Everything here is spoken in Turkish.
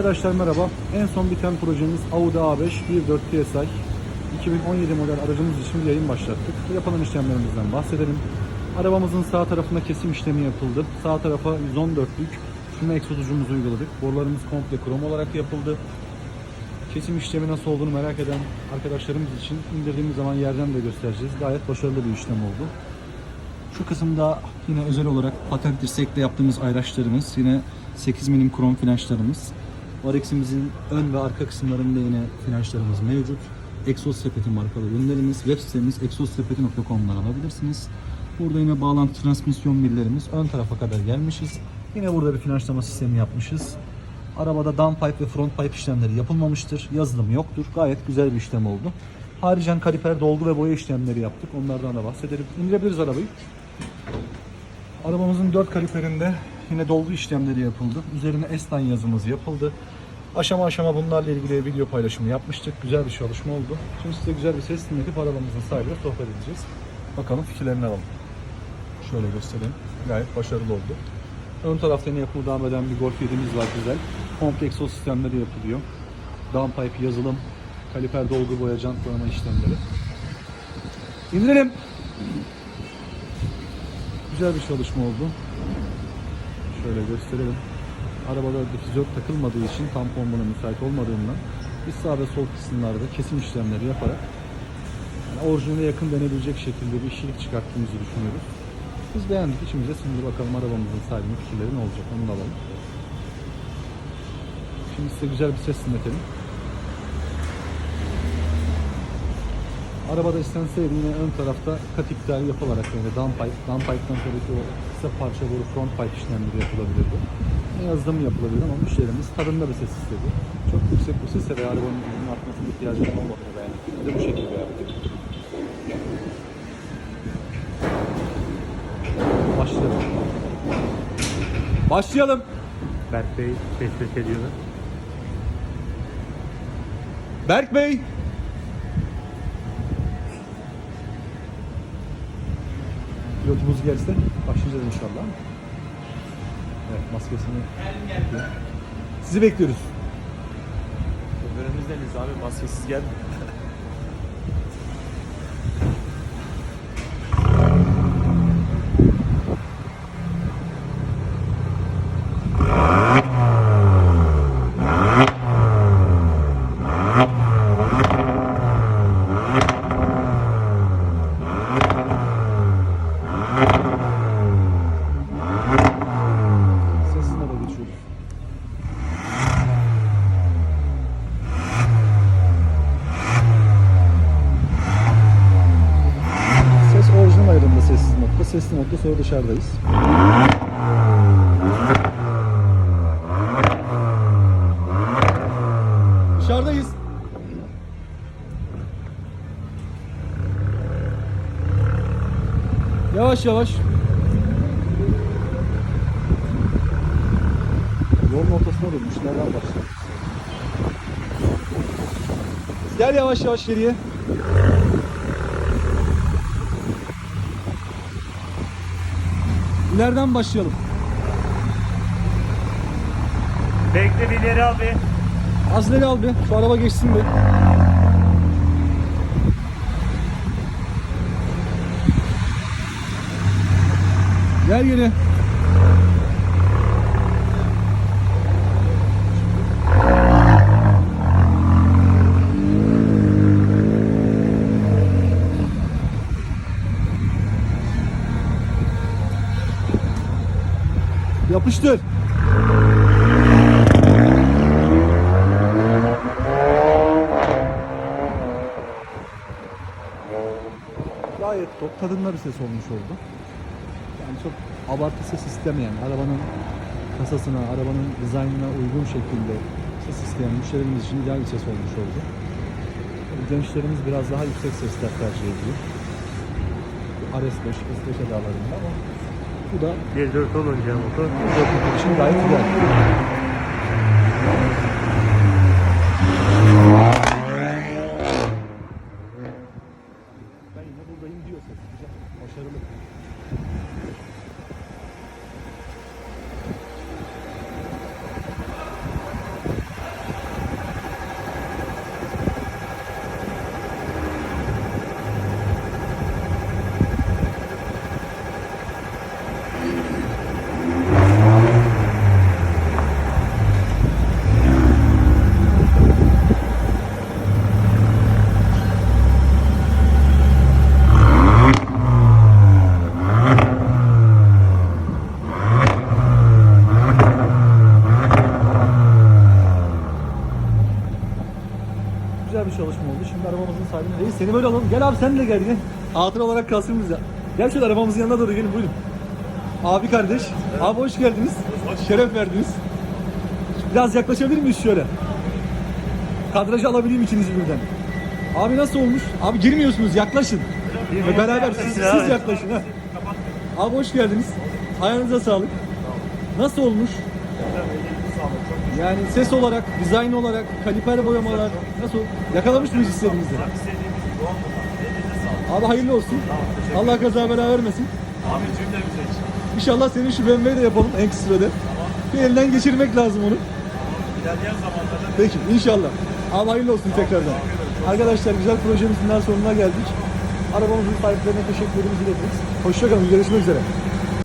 Arkadaşlar merhaba. En son biten projemiz Audi A5 1.4 TSI. 2017 model aracımız için bir yayın başlattık. Yapılan işlemlerimizden bahsedelim. Arabamızın sağ tarafında kesim işlemi yapıldı. Sağ tarafa 114'lük füme egzozucumuzu uyguladık. Borularımız komple krom olarak yapıldı. Kesim işlemi nasıl olduğunu merak eden arkadaşlarımız için indirdiğimiz zaman yerden de göstereceğiz. Gayet başarılı bir işlem oldu. Şu kısımda yine özel olarak patent dirsekle yaptığımız ayraçlarımız, yine 8 milim krom flanşlarımız. Varex'imizin ön ve arka kısımlarında yine flanşlarımız mevcut. Exos Sepeti markalı ürünlerimiz, web sitemiz exossepeti.com'dan alabilirsiniz. Burada yine bağlantı transmisyon millerimiz ön tarafa kadar gelmişiz. Yine burada bir flanşlama sistemi yapmışız. Arabada downpipe ve front pipe işlemleri yapılmamıştır. Yazılım yoktur. Gayet güzel bir işlem oldu. Haricen kaliper dolgu ve boya işlemleri yaptık. Onlardan da bahsedelim. İndirebiliriz arabayı. Arabamızın 4 kaliperinde yine dolgu işlemleri yapıldı. Üzerine Estan yazımız yapıldı. Aşama aşama bunlarla ilgili video paylaşımı yapmıştık. Güzel bir çalışma oldu. Şimdi size güzel bir ses dinletip arabamızın sahibiyle sohbet edeceğiz. Bakalım fikirlerini alalım. Şöyle göstereyim. Gayet başarılı oldu. Ön tarafta yine yapımı devam eden bir Golf 7'miz var güzel. Komple egzoz sistemleri yapılıyor. Downpipe yazılım, kaliper dolgu boya, jant boyama işlemleri. İndirelim. Güzel bir çalışma oldu. Şöyle gösterelim. Arabada difüzör takılmadığı için tampon buna müsait olmadığından biz sağ ve sol kısımlarda kesim işlemleri yaparak yani orijinale yakın denebilecek şekilde bir işçilik çıkarttığımızı düşünüyoruz. Biz beğendik içimize şimdi bakalım arabamızın sahibinin fikirleri ne olacak onu da alalım. Şimdi size güzel bir ses dinletelim. Arabada istenseydi yine ön tarafta kat iptali yapılarak yani downpipe, downpipe'dan sonraki o kısa parça boru front pipe işlemleri yapılabilirdi. Ne yazılım yapılabilir ama müşterimiz tadında bir ses istedi. Çok yüksek bir sesle ve arabanın hızının artmasına ihtiyacı olmadığını beğendik. Biz de bu şekilde yaptık. Başlayalım. Başlayalım. Berk Bey teşvik ediyorlar. Berk Bey. Pilotumuz gelse başlayacağız inşallah. Evet maskesini. Sizi bekliyoruz. Önümüzdeniz abi maskesiz gel. Sesli modda sonra dışarıdayız. Dışarıdayız. Yavaş yavaş. Yolun ortasına durmuş. Nereden başlayalım? Gel yavaş yavaş geriye. İleriden başlayalım. Bekle bir ileri abi. Az ileri al bir. Şu araba geçsin bir. Gel geri. Yapıştır. Gayet top tadında bir ses olmuş oldu. Yani çok abartı ses istemeyen, arabanın kasasına, arabanın dizaynına uygun şekilde ses isteyen müşterimiz için ideal bir ses olmuş oldu. Gençlerimiz biraz daha yüksek sesler tercih ediyor. RS5, S5 edalarında ama bu da 1.4 olunca motor. Dörtlük için gayet güzel. Ben yine buradayım diyor ses. Güzel, başarılı. bir çalışma oldu. Şimdi arabamızın sahibine... Reis seni böyle alalım. Gel abi sen de gel gel. Hatıra olarak kalsın bize. Gel şöyle arabamızın yanına doğru gelin buyurun. Abi kardeş. Abi hoş geldiniz. Şeref verdiniz. Biraz yaklaşabilir miyiz şöyle? Kadrajı alabileyim ikinizi birden. Abi nasıl olmuş? Abi girmiyorsunuz yaklaşın. Ve beraber siz, siz yaklaşın ha. Abi hoş geldiniz. Ayağınıza sağlık. Nasıl olmuş? Yani ses olarak, dizayn olarak, kaliper boyamalar nasıl? Yakalamış mıyız istediğimizi? Abi hayırlı olsun. Allah kaza bela vermesin. Abi cümlemize. İnşallah senin şu BMW'yi de yapalım en kısa sürede. Bir elden geçirmek lazım onu. İlerleyen zamanlarda Peki inşallah. Abi hayırlı olsun tekrardan. Arkadaşlar güzel projemizin daha sonuna geldik. Arabamızın sahiplerine teşekkürlerimizi iletiriz. Hoşçakalın. Görüşmek üzere.